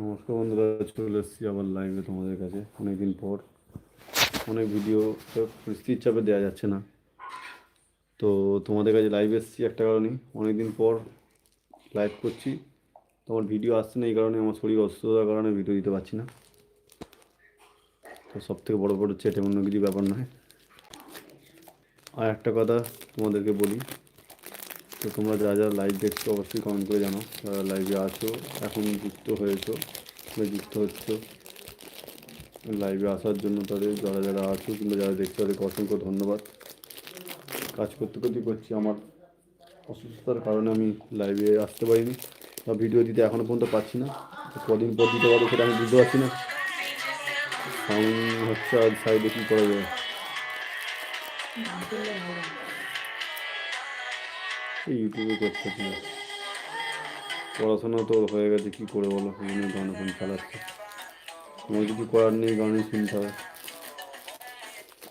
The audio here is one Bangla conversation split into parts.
নমস্কার বন্ধুরা, চলে এসেছি আবার লাইভে তোমাদের কাছে। অনেকদিন পর, অনেক ভিডিও পরিস্থিতির চাপে দেওয়া যাচ্ছে না। তো তোমাদের কাছে লাইভ এসেছি একটা কারণেই অনেকদিন পর লাইভ করছি। তোমার ভিডিও আসছে না এই কারণে আমার শরীর অসুস্থতার কারণে ভিডিও দিতে পারছি না। তো সব থেকে বড়ো বড় হচ্ছে এটা অন্য কিছু ব্যাপার নয়। আর একটা কথা তোমাদেরকে বলি তো তোমরা যারা যারা লাইভ দেখছ, অবশ্যই কমেন্ট করে জানো যারা লাইভে আছো, এখন যুক্ত হয়েছো বা যুক্ত হচ্ছো। লাইভে আসার জন্য তাদের যারা যারা আছো কিংবা যারা দেখছ, তাদেরকে অসংখ্য ধন্যবাদ। কাজ করতে করতে করছি, আমার অসুস্থতার কারণে আমি লাইভে আসতে পারিনি বা ভিডিও দিতে এখনও পর্যন্ত পাচ্ছি না। কদিন পর দিতে পারব সেটা আমি বুঝতে পারছি না। সাউন্ড হচ্ছে আর সাইডে কী করা যায়? ইউটিউবে করতে হবে পড়াশোনা তো হয়ে গেছে, কী করে বলো? বিভিন্ন গান এখন চালাচ্ছে আমার কিছু করার নেই গানই শুনতে হবে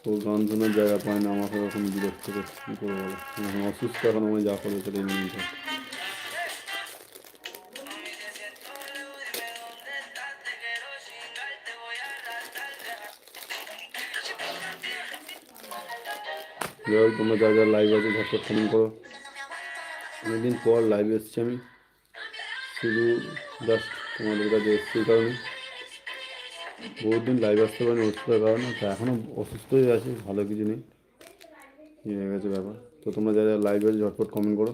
তো গান শোনার জায়গা পায় না, আমাকে এখন বিরক্ত করছে, কী করে বলো? এখন অসুস্থ এখন আমি যা করবে সেটাই। যাই হোক, তোমরা যা যা লাইভ আছে ঝটপট ফোন করো। অনেকদিন পর লাইভ এসছি আমি। শুধু জাস্ট তোমাদের কাছে এসছি কারণে। বহুত দিন লাইভ আসতে পারিনি অসুস্থতার কারণে, তো এখনও অসুস্থই আছে, ভালো কিছু নেই। হয়ে গেছে ব্যাপার। তো তোমরা যা যা লাইভ ঝটপট কমেন্ট করো।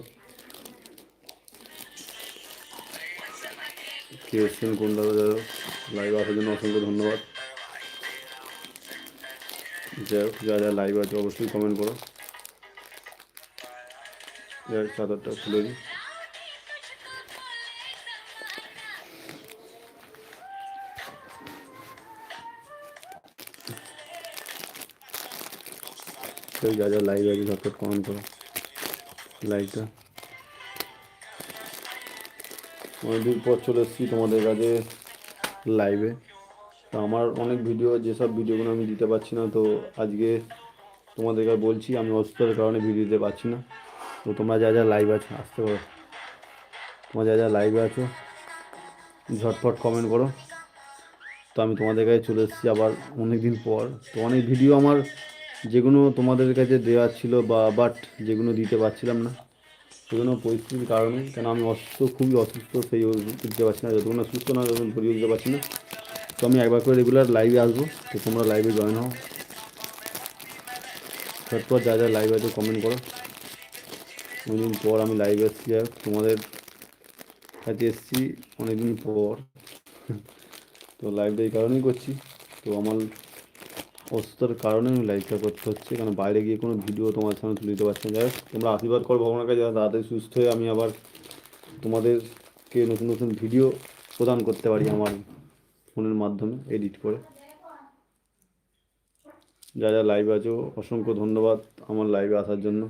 কে এসছেন, কোন দাদা যারা লাইভ আসার জন্য অসংখ্য ধন্যবাদ। যাই হোক যা যা লাইভ আছে, অবশ্যই কমেন্ট করো। চাদরটা খুলে দিই কেউ যা যা লাইভ আছে ঝটপট কমেন্ট করো লাইভটা অনেকদিন পর চলে এসেছি তোমাদের কাছে লাইভে তো আমার অনেক ভিডিও যেসব ভিডিওগুলো আমি দিতে পারছি না, তো আজকে তোমাদেরকে বলছি, আমি অসুস্থতার কারণে ভিডিও দিতে পারছি না। তো তোমরা যা যা লাইভ আছো, আসতে পারো তোমরা যা যা লাইভে আছো ঝটফট কমেন্ট করো। তো আমি তোমাদের কাছে চলে এসেছি আবার অনেক দিন পর। তো অনেক ভিডিও আমার যেগুলো তোমাদের কাছে দেওয়া ছিল বা বাট যেগুলো দিতে পারছিলাম না, সেগুলো পরিস্থিতির কারণে, কেন আমি অসুস্থ, খুবই অসুস্থ, সেই দিতে পারছি না, যতক্ষণ সুস্থ না ততক্ষণ ভিডিও দিতে পারছি না। তো আমি একবার করে রেগুলার লাইভে আসব, তো তোমরা লাইভে জয়েন হও। তারপর যা যা লাইভ আছে কমেন্ট করো। অনেকদিন পর আমি লাইভে এসেছি তোমাদের কাছে এসেছি অনেকদিন পর। তো লাইভটা এই কারণেই করছি। তো আমার অসুস্থতার কারণে আমি লাইভটা করতে হচ্ছে, কারণ বাইরে গিয়ে কোনো ভিডিও তোমার সামনে তুলে দিতে পারছি না। যাই তোমরা আশীর্বাদ করো ভগবানের কাছে তাড়াতাড়ি সুস্থ হয়ে আমি আবার তোমাদেরকে নতুন নতুন ভিডিও প্রদান করতে পারি আমার ফোনের মাধ্যমে এডিট করে। যা যা লাইভ আছো, অসংখ্য ধন্যবাদ আমার লাইভে আসার জন্য।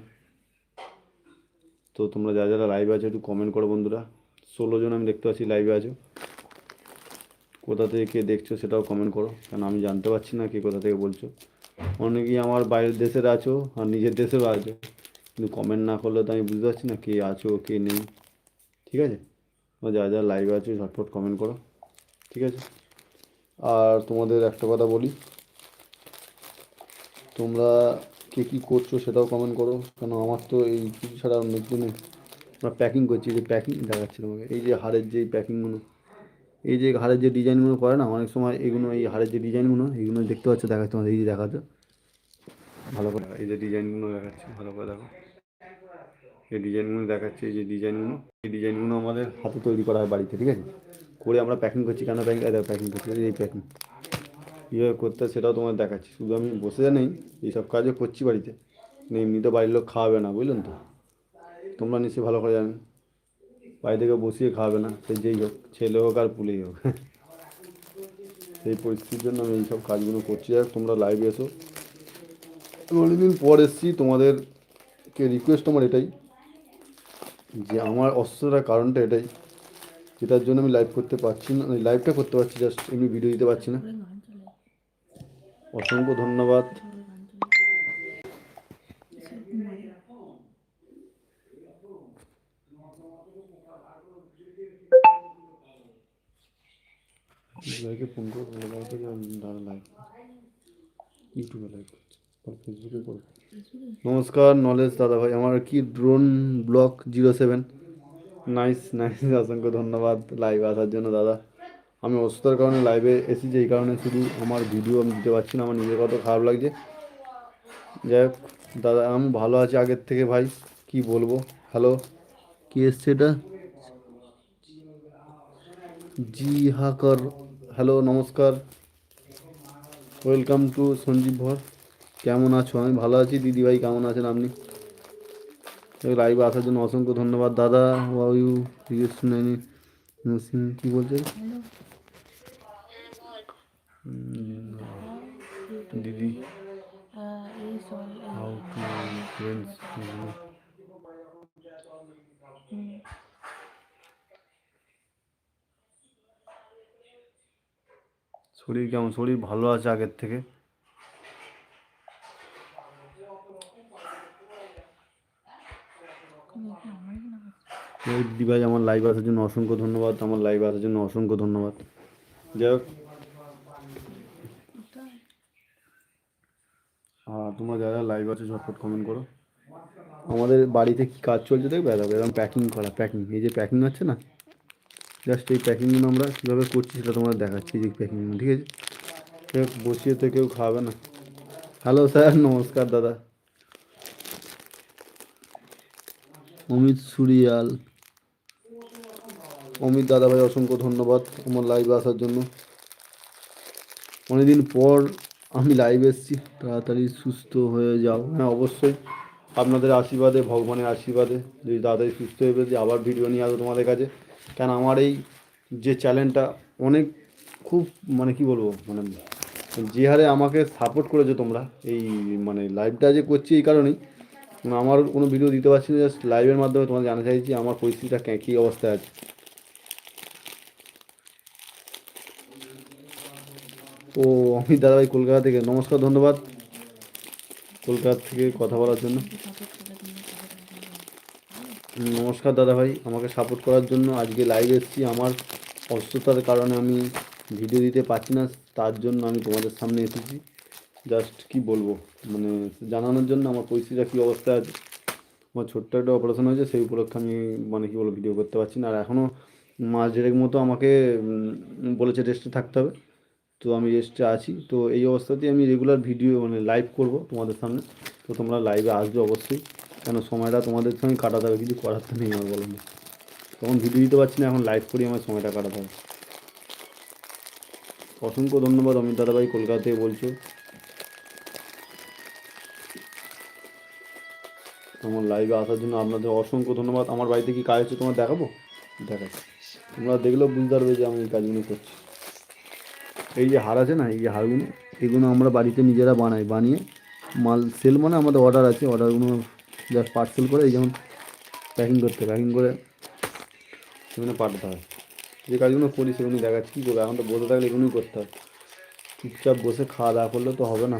তো তোমরা যা যারা লাইভে আছো, একটু কমেন্ট করো বন্ধুরা। ষোলো জন আমি দেখতে পাচ্ছি লাইভে আছো। কোথা থেকে কে দেখছ সেটাও কমেন্ট করো। কারণ আমি জানতে পারছি না কে কোথা থেকে বলছো। অনেকেই আমার বাইরের দেশের আছো আর নিজের দেশেও আছো। কিন্তু কমেন্ট না করলে তো আমি বুঝতে পারছি না কে আছো, কে নেই। ঠিক আছে? তোমরা যা যা লাইভে আছো, ঝটপট কমেন্ট করো। ঠিক আছে? আর তোমাদের একটা কথা বলি। তোমরা কে কী করছ সেটাও কমেন্ট করো। কেন আমার তো এই কিছু ছাড়া অন্য কিছু নেই। আমরা প্যাকিং করছি, যে প্যাকিং দেখাচ্ছি তোমাকে। এই যে হাড়ের যে প্যাকিংগুলো এই যে হাড়ের যে ডিজাইনগুলো করে না, অনেক সময় এগুলো, এই হাড়ের যে ডিজাইনগুলো এইগুলো দেখতে পাচ্ছ, দেখাচ্ছি তোমাদের, এই যে দেখাচ্ছ। ভালো করে এই যে ডিজাইনগুলো দেখাচ্ছি, ভালো করে দেখো। এই ডিজাইনগুলো দেখাচ্ছে, এই যে ডিজাইনগুলো এই ডিজাইনগুলো আমাদের হাতে তৈরি করা হয় বাড়িতে, ঠিক আছে? করে আমরা প্যাকিং করছি। কেন প্যাকিং প্যাকিং করছি, এই প্যাকিং কীভাবে করতে হয় সেটাও তোমার দেখাচ্ছি। শুধু আমি বসে নেই, এইসব কাজও করছি বাড়িতে। কিন্তু এমনি তো বাড়ির লোক খাওয়াবে না, বুঝলেন তো? তোমরা নিশ্চয়ই ভালো করে জানো। বাড়ি থেকে বসিয়ে খাওয়াবে না, সে যেই হোক, ছেলে হোক আর পুলেই হোক। সেই পরিস্থিতির জন্য আমি এইসব কাজগুলো করছি। আর তোমরা লাইভে এসো। অনেকদিন পর এসেছি, তোমাদেরকে রিকোয়েস্ট আমার এটাই যে আমার অসুস্থতার কারণটা এটাই। যেটার জন্য আমি লাইভ করতে পারছি না লাইভটা করতে পারছি জাস্ট এমনি ভিডিও দিতে পারছি না। অসংখ্য ধন্যবাদ। দিদিভাইকে ফোন করে বলে দাও তো যে আমি দাদা লাইভ ইউটিউবে লাইভ করছি ফেসবুকে করব নমস্কার নলেজ দাদা ভাই আমার কি drone block zero seven nice nice অসংখ্য ধন্যবাদ লাইভ আসার জন্য দাদা। আমি অসুস্থতার কারণে লাইভে এসেছি এই কারণে শুধু আমার ভিডিও আমি দিতে পারছি না, আমার নিজের কত খারাপ লাগছে। যাই হোক, দাদা, আমি ভালো আছি আগের থেকে ভাই? কি বলব? হ্যালো কি এসছে এটা? জি হাকর হ্যালো নমস্কার। ওয়েলকাম টু সঞ্জীব ভর। কেমন আছো? আমি ভালো আছি। দিদি ভাই, কেমন আছেন আপনি? লাইভে আসার জন্য অসংখ্য ধন্যবাদ। দাদা ওয়াও ইউ শুনানি কি বলছে? দিদি। হাউ টু ফ্রেন্ডস শরীর কেমন? শরীর ভালো আছে আগের থেকে? এই আমার লাইভ আসার জন্য অসংখ্য ধন্যবাদ আমার লাইভ আসার জন্য অসংখ্য ধন্যবাদ। যাই হোক হ্যাঁ তোমরা যারা লাইভ আছে, ঝটপট কমেন্ট করো। আমাদের বাড়িতে কি কাজ চলছে দেখবে? দেখো, এরকম প্যাকিং করা প্যাকিং এই যে প্যাকিং আছে না? জাস্ট এই প্যাকিংগুলো আমরা কীভাবে করছি সেটা তোমরা দেখাচ্ছি যে প্যাকিং ঠিক আছে? কেউ বসিয়ে তো কেউ খাবে না। হ্যালো স্যার নমস্কার দাদা। অমিত সুরিয়াল। অমিত দাদা ভাই অসংখ্য ধন্যবাদ আমার লাইভে আসার জন্য। অনেকদিন পর আমি লাইভ এসেছি, তাড়াতাড়ি সুস্থ হয়ে যাও। হ্যাঁ অবশ্যই আপনাদের আশীর্বাদে, ভগবানের আশীর্বাদে যদি তাড়াতাড়ি সুস্থ হয়ে পেয়েছি আবার ভিডিও নিয়ে আসব তোমাদের কাছে। কেন আমার এই যে চ্যানেলটা অনেক খুব মানে কি বলব মানে যে হারে আমাকে সাপোর্ট করেছ তোমরা, এই মানে লাইভটা যে করছি এই কারণেই মানে আমার কোনো ভিডিও দিতে পারছি না জাস্ট লাইভের মাধ্যমে তোমার জানা চাইছি, আমার পরিস্থিতিটা কী অবস্থায় আছে। ও অমিত দাদাভাই কলকাতা থেকে। নমস্কার, ধন্যবাদ। কলকাতা থেকে কথা বলার জন্য। নমস্কার দাদা ভাই আমাকে সাপোর্ট করার জন্য আজকে লাইভ এসেছি। আমার অসুস্থতার কারণে আমি ভিডিও দিতে পারছি না। তার জন্য আমি তোমাদের সামনে এসেছি। জাস্ট কি বলব? মানে জানানোর জন্য আমার পরিস্থিতিটা কী অবস্থা আছে? আমার ছোট্ট একটা অপারেশন হয়েছে। সেই উপলক্ষে আমি মানে কী বলব ভিডিও করতে পারছি না। আর এখনও মাস দেড়েক মতো আমাকে বলেছে রেস্টে থাকতে হবে। তো আমি রেস্টে আছি। তো এই অবস্থাতেই আমি রেগুলার ভিডিও মানে লাইভ করব তোমাদের সামনে। তো তোমরা লাইভে আসবে অবশ্যই। কেন সময়টা তোমাদের সঙ্গে কাটাতে হবে, কিছু করার তো নেই আমার বলো না তখন ভিডিও দিতে পারছি না, এখন লাইভ করি, আমার সময়টা কাটাতে হবে। অসংখ্য ধন্যবাদ অমিত দাদাভাই কলকাতা থেকে বলছো। আমার লাইভে আসার জন্য আপনাদের অসংখ্য ধন্যবাদ। আমার বাড়িতে কি কাজ হচ্ছে তোমার দেখাবো? দেখাচ্ছি। তোমরা দেখলেও বুঝতে পারবে যে আমি এই কাজগুলো করছি। এই যে হার আছে না, এই যে হারগুলো এগুলো আমরা বাড়িতে নিজেরা বানাই, বানিয়ে মাল সেল মানে আমাদের অর্ডার আছে অর্ডারগুলো জাস্ট পার্সেল করে এই যেমন প্যাকিং করতে প্যাকিং করে সেখানে পাঠাতে হয়। যে কাজগুলো করি সেগুলো দেখাচ্ছি কী করব এখন তো বসে থাকলে এগুলোই করতে হয়। চুপচাপ বসে খাওয়া দাওয়া করলে তো হবে না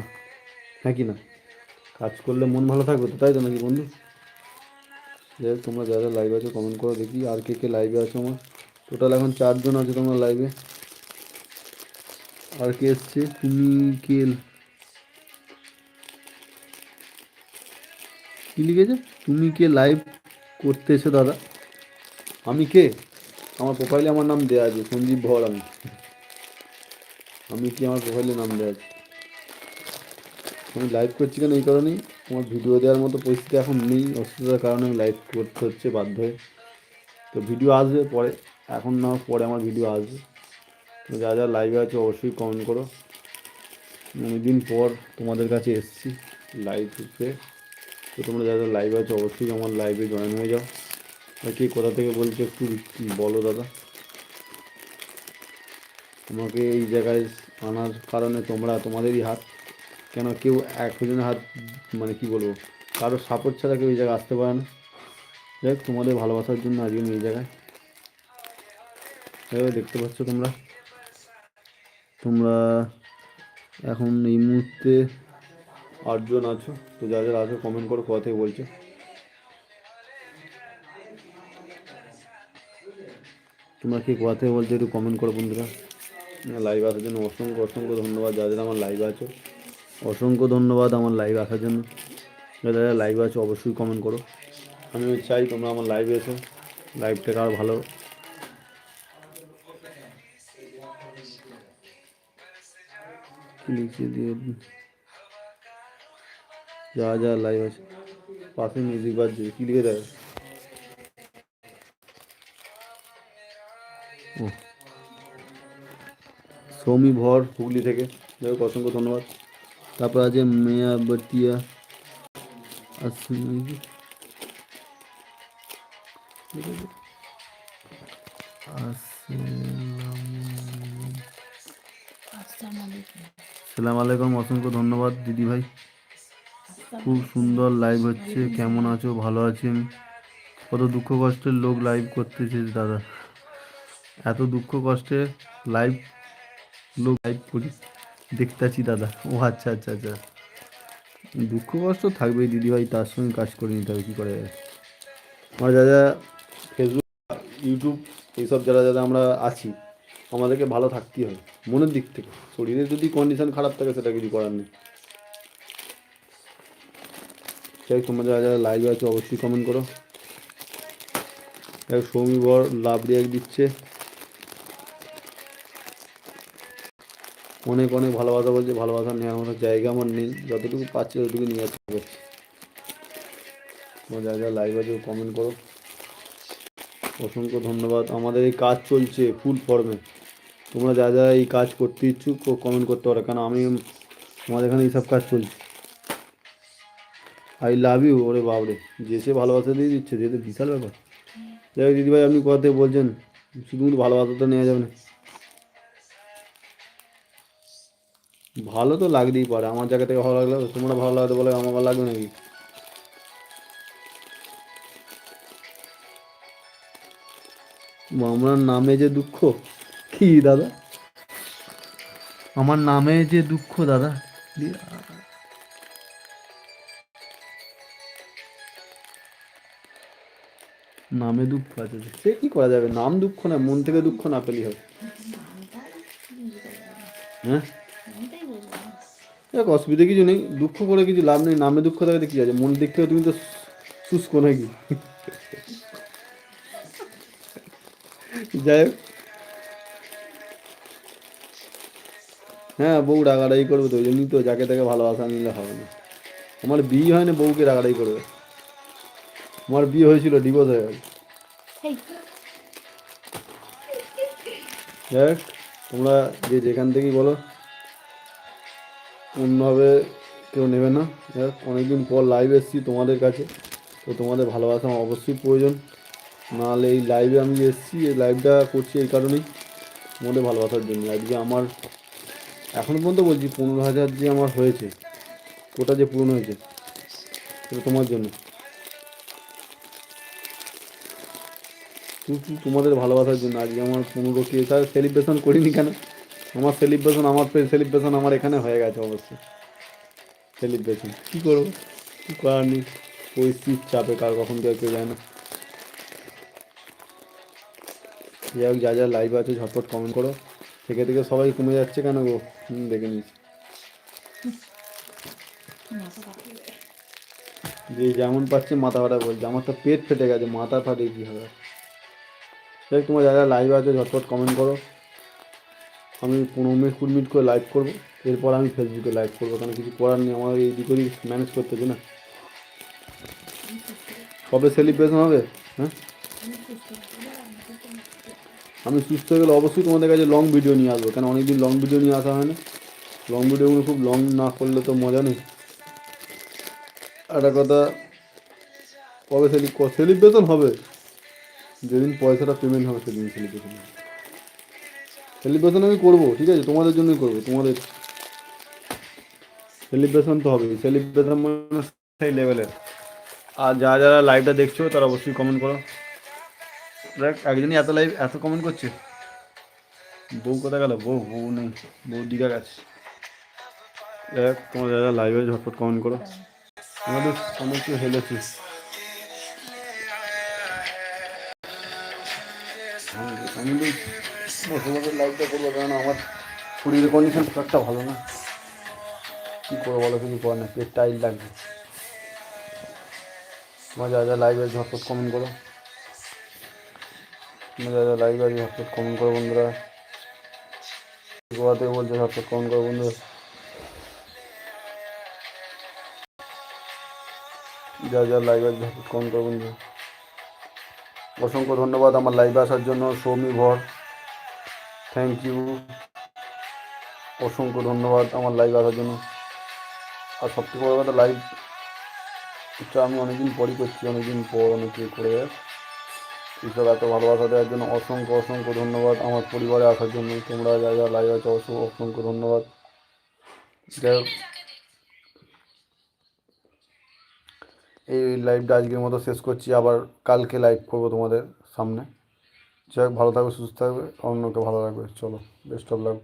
হ্যাঁ কি না? কাজ করলে মন ভালো থাকবে তো, তাই তো নাকি বন্ধু? যাই হোক, তোমরা যারা লাইভ আছো কমেন্ট করো দেখি, আর কে কে লাইভে আছো আমার? টোটাল এখন চারজন আছে তোমরা লাইভে আর কে এসছে? তুমি কে লিখেছে? তুমি কে লাইভ করতে এসো দাদা? আমি কে? আমার প্রোফাইলে আমার নাম দেওয়া আছে, সঞ্জীব ভর আমি। আমি কি আমার প্রোফাইলে নাম দেওয়া আছে? আমি লাইভ করছি কেন এই কারণেই? আমার ভিডিও দেওয়ার মতো পরিস্থিতি এখন নেই অসুবিধার কারণে আমি লাইভ করতে হচ্ছে বাধ্য হয়ে। তো ভিডিও আসবে পরে, এখন না পরে আমার ভিডিও আসবে। যা যা লাইভে আছে অবশ্যই কমেন্ট করো। অনেকদিন পর তোমাদের কাছে এসেছি লাইভে তো। তোমরা যা যা লাইভে আছো অবশ্যই আমার লাইভে জয়েন হয়ে যাও। আর কে কোথা থেকে বলছো একটু বলো দাদা। তোমাকে এই জায়গায় আনার কারণে তোমরা, তোমাদেরই হাত। কেন কেউ একজনের হাত মানে কি বলব কারও সাপোর্ট ছাড়া কেউ এই জায়গায় আসতে পারে না। যাই হোক, তোমাদের ভালোবাসার জন্য আজকে এই জায়গায়। দেখতে পাচ্ছ তোমরা। তোমরা এখন এই মুহূর্তে আটজন আছো, তো যারা যারা আছো কমেন্ট করো কোথা থেকে বলছো? তোমরা কি কোথা বলছো একটু কমেন্ট করো বন্ধুরা। লাইভ আসার জন্য অসংখ্য অসংখ্য ধন্যবাদ। যাদের আমার লাইভ আছো, অসংখ্য ধন্যবাদ আমার লাইভ আসার জন্য। যারা লাইভ আছো অবশ্যই কমেন্ট করো। আমি চাই তোমরা আমার লাইভে এসো। লাইভটাকে আরও ভালো কি লিখে দিয়ে যা যা লাইভ আছে পাশে মিউজিক বাজছে কি লিখে দেয় ও সৌমি ভর হুগলি থেকে। যাই হোক অসংখ্য ধন্যবাদ তারপর আছে মেয়া বটিয়া। আসমি সালাম আলাইকুম, অসংখ্য ধন্যবাদ দিদি ভাই। খুব সুন্দর লাইভ হচ্ছে, কেমন আছো, ভালো আছি আমি। কত দুঃখ কষ্টের লোক লাইভ করতেছে দাদা। এত দুঃখ কষ্টে লাইভ লোক লাইভ করি, দেখতেছি দাদা। ও আচ্ছা আচ্ছা আচ্ছা। দুঃখ কষ্ট থাকবেই দিদিভাই তার সঙ্গে কাজ করে নিতে হবে, কী করে? আমরা যা যা ফেসবুক ইউটিউব এইসব যারা যারা আমরা আছি আমাদেরকে ভালো থাকতেই হবে, মনের দিক থেকে। শরীরের যদি কন্ডিশন খারাপ থাকে, সেটা কিছু করার নেই। যাই যারা যারা লাইভ আছে, অবশ্যই কমেন্ট করো। এক সৌমি লাভ রিয়াক্ট দিচ্ছে। অনেক অনেক ভালোবাসা বলছে, ভালোবাসা নেওয়ার মতো জায়গা আমার নেই। যতটুকু পাচ্ছি ততটুকু নিয়ে আসতে পারছি তোমরা যারা লাইভ আছে কমেন্ট করো। অসংখ্য ধন্যবাদ। আমাদের এই কাজ চলছে ফুল ফর্মে তোমরা যা যা এই কাজ করতে ইচ্ছুক কমেন্ট করতে পারো। কারণ আমি আমাদের এখানে এইসব কাজ চলছে। আই লাভ ইউ ওরে বাবরে যে সে ভালোবাসা দিয়ে দিচ্ছে যেহেতু বিশাল ব্যাপার। যাই হোক, দিদিভাই, আপনি কোথা থেকে বলছেন? শুধু তো নেওয়া যাবে না। ভালো তো লাগতেই পারে। আমার জায়গা থেকে ভালো লাগলে তোমরা ভালো লাগাতে বলে আমার ভালো লাগবে নাকি? আমার নামে যে দুঃখ। কি দাদা? আমার নামে যে দুঃখ দাদা। নামে দুঃখ আছে সে কি করা যাবে? নাম দুঃখ না মন থেকে দুঃখ না পেলেই হবে। হ্যাঁ? দেখ অসুবিধা কিছু নেই। দুঃখ করে কিছু লাভ নেই নামে দুঃখ থাকতে কি আছে? মন দিক থেকে তুমি তো শুষ্ক নাকি? যাই হোক। হ্যাঁ বউ রাগারাগি করবে তো ওই জন্যই তো যাকে তাকে ভালোবাসা নিলে হবে না। আমার বিয়ে হয় না বউকে রাগারাগি করবে। আমার বিয়ে হয়েছিল ডিভোর্স হয়ে গেল হোক, তোমরা যে যেখান থেকেই বলো অন্যভাবে কেউ নেবে না। দেখ অনেকদিন পর লাইভ এসেছি তোমাদের কাছে তো তোমাদের ভালোবাসা আমার অবশ্যই প্রয়োজন। নাহলে এই লাইভে আমি এসেছি এই লাইভটা করছি এই কারণেই তোমাদের ভালোবাসার জন্য। আজকে আমার এখনও পর্যন্ত বলছি, পনেরো হাজার যে আমার হয়েছে, ওটা যে পূরণ হয়েছে, সেটা তোমার জন্য। তোমাদের ভালোবাসার জন্য। আজকে আমার পনেরো কে তার সেলিব্রেশন করিনি কেন? আমার সেলিব্রেশন আমার সেলিব্রেশন আমার এখানে হয়ে গেছে অবশ্যই। সেলিব্রেশন কী করব? কী করার নেই? পরিস্থিতির চাপে, কার কখন কেউ কেউ যায় না। যাই হোক, যা যা লাইভ আছে, ঝটপট কমেন্ট করো। থেকে থেকে সবাই কমে যাচ্ছে কেন গো? দেখে নিচ্ছি যে যেমন পাচ্ছে মাথা ফাটা বলছে। আমার তো পেট ফেটে গেছে, মাথা ফাটে কী হবে? দেখ তোমার যারা লাইভ আছে, ঝটপট কমেন্ট করো। আমি পনেরো মিনিট, কুড়ি মিনিট করে লাইভ করব। এরপর আমি ফেসবুকে লাইভ করব, কারণ কিছু করার নেই। আমার এই দিক ম্যানেজ করতে হবে না। কবে সেলিব্রেশন হবে? হ্যাঁ? আমি সুস্থ হয়ে গেলে অবশ্যই তোমাদের কাছে লং ভিডিও নিয়ে আসব, কেন অনেকদিন লং ভিডিও নিয়ে আসা হয় না লং ভিডিওগুলো খুব লং না করলে তো মজা নেই। একটা কথা, কবে সেলি সেলিব্রেশন হবে? যেদিন পয়সাটা পেমেন্ট হবে সেদিন সেলিব্রেশন সেলিব্রেশন আমি করব, ঠিক আছে? তোমাদের জন্যই করব, তোমাদের সেলিব্রেশন তো হবে সেলিব্রেশন মানে সেই লেভেলের আর যারা যারা লাইভটা দেখছ, তারা অবশ্যই কমেন্ট করো। দেখ, একজনই এত লাইভ এত কমেন্ট করছে। বউ কোথায় গেল? বউ বউ নেই, বউ দীঘা গেছে। দেখ, তোমার যারা লাইভে ঝটপট কমেন্ট করো। আমাদের অনেক হেলেছি আমাদের বসে লাইভটা করব কারণ আমার শরীরের কন্ডিশন খুব একটা ভালো না। কী করব বলো কিছু করার না, পেট টাইট লাগবে তোমার যা যা লাইভ ঝটপট কমেন্ট করো। তোমার যা যা লাইভ আছে ঝটপট কমেন্ট করো বন্ধুরা। গোয়া থেকে বলছে ঝটপট কমেন্ট করো বন্ধুরা। যা যা লাইভ আছে ঝটপট কমেন্ট করো বন্ধুরা। অসংখ্য ধন্যবাদ আমার লাইভে আসার জন্য, সৌমি ভর। থ্যাংক ইউ অসংখ্য ধন্যবাদ আমার লাইভ আসার জন্য। আর সবথেকে বড় কথা লাইভ এটা আমি অনেকদিন পরই করছি, অনেকদিন পর অনেকে করে। এইসব এত ভালোবাসা দেওয়ার জন্য অসংখ্য অসংখ্য ধন্যবাদ। আমার পরিবারে আসার জন্য তোমরা যা যা লাইভ আছে অসংখ্য অসংখ্য ধন্যবাদ। এই লাইভটা আজকের মতো শেষ করছি। আবার কালকে লাইভ করব তোমাদের সামনে। যাই হোক, ভালো থাকবে সুস্থ থাকবে অন্যকে ভালো লাগবে চলো বেস্ট অফ লাক